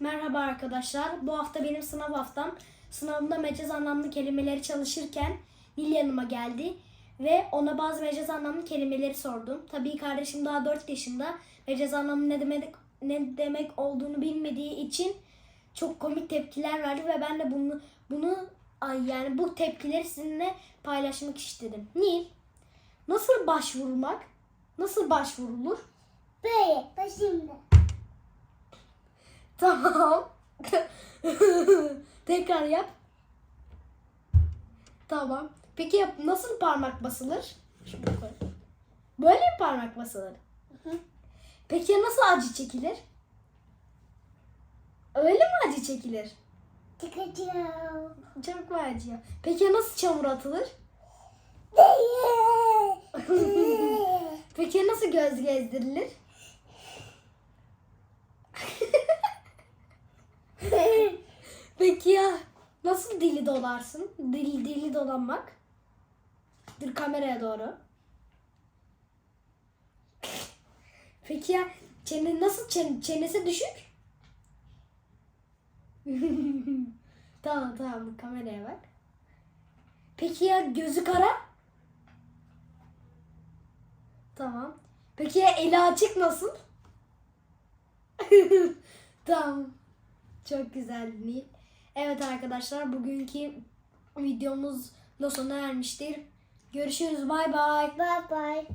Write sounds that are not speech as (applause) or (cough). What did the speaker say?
Merhaba arkadaşlar. Bu hafta benim sınav haftam. Sınavımda mecaz anlamlı kelimeleri çalışırken Nil yanıma geldi ve ona bazı mecaz anlamlı kelimeleri sordum. Tabii kardeşim daha 4 yaşında. Mecaz anlamı ne demek ne demek olduğunu bilmediği için çok komik tepkiler verdi ve ben de bunu bunu yani bu tepkileri sizinle paylaşmak istedim. Nil, nasıl başvurmak? Nasıl başvurulur? Böyle başımda. Tamam. (laughs) Tekrar yap. Tamam. Peki yap, nasıl parmak basılır? Böyle mi parmak basılır? hı. Peki ya nasıl acı çekilir? Öyle mi acı çekilir? Çıkacağım. Çok mu acıyor? Peki ya nasıl çamur atılır? (laughs) Peki ya nasıl göz gezdirilir? Peki ya nasıl dili dolarsın? Dil, dili dolanmak. Dur kameraya doğru. Peki ya çene nasıl çen- çenesi düşük? (laughs) tamam tamam kameraya bak. Peki ya gözü kara? Tamam. Peki ya eli açık nasıl? (laughs) tamam. Çok güzel Nil. Evet arkadaşlar bugünkü videomuz da sona ermiştir. Görüşürüz bay bay. Bye bye.